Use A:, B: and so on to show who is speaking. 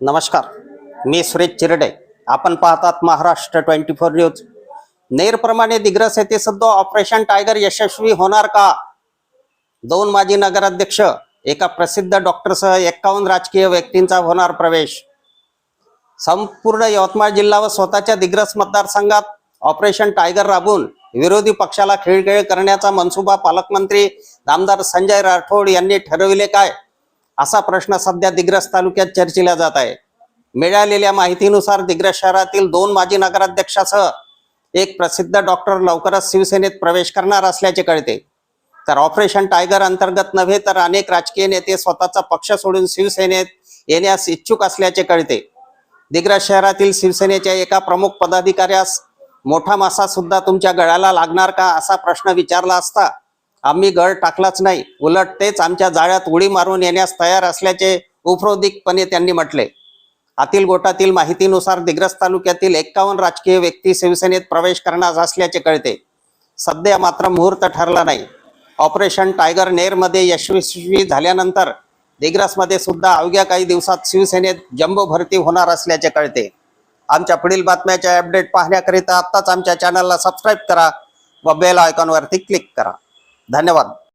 A: नमस्कार मी सुरेश चिरडे. आपण पाहतात महाराष्ट्र ट्वेंटी फोर न्यूज. नेरप्रमाणे दिग्रस येथे सध्या ऑपरेशन टायगर यशस्वी होणार का? दोन माजी नगराध्यक्ष एका प्रसिद्ध डॉक्टरसह एक्कावन्न राजकीय व्यक्तींचा होणार प्रवेश. संपूर्ण यवतमाळ जिल्हा व स्वतःच्या दिग्रस मतदारसंघात ऑपरेशन टायगर राबून विरोधी पक्षाला खेळखेळ करण्याचा मनसुबा पालकमंत्री आमदार संजय राठोड यांनी ठरविले काय? असा प्रश्न सध्या दिग्रस तालुक्यात चर्चिला जात आहे. मिळालेल्या माहितीनुसार दिग्रस शहरातील दोन माजी नगराध्यक्षासह एक प्रसिद्ध डॉक्टर लवकरच शिवसेनेत प्रवेश करणार असल्याचे कळते. तर ऑपरेशन टायगर अंतर्गत नव्हे तर अनेक राजकीय नेते स्वतःचा पक्ष सोडून शिवसेनेत येण्यास इच्छुक असल्याचे कळते. दिग्रस शहरातील शिवसेनेच्या एका प्रमुख पदाधिकाऱ्यास मोठा मासा सुद्धा तुमच्या गळ्याला लागणार का असा प्रश्न विचारला असता आम्ही गळ टाकलाच नाही. उलट तेच आमच्या जाळ्यात उडी मारून येण्यास तयार असल्याचे उपरोधिकपणे त्यांनी म्हटले. आतील गोटातील माहितीनुसार दिग्रस तालुक्यातील एक्कावन्न राजकीय व्यक्ती शिवसेनेत प्रवेश करणार असल्याचे कळते. सध्या मात्र मुहूर्त ठरला नाही. ऑपरेशन टायगर नेरमध्ये यशस्वी झाल्यानंतर दिग्रसमध्ये सुद्धा अवघ्या काही दिवसात शिवसेनेत जम्बो भरती होणार असल्याचे कळते. आमच्या पुढील बातम्याच्या अपडेट पाहण्याकरिता आत्ताच आमच्या चॅनलला सबस्क्राईब करा व बेल आयकॉनवरती क्लिक करा. धन्यवाद.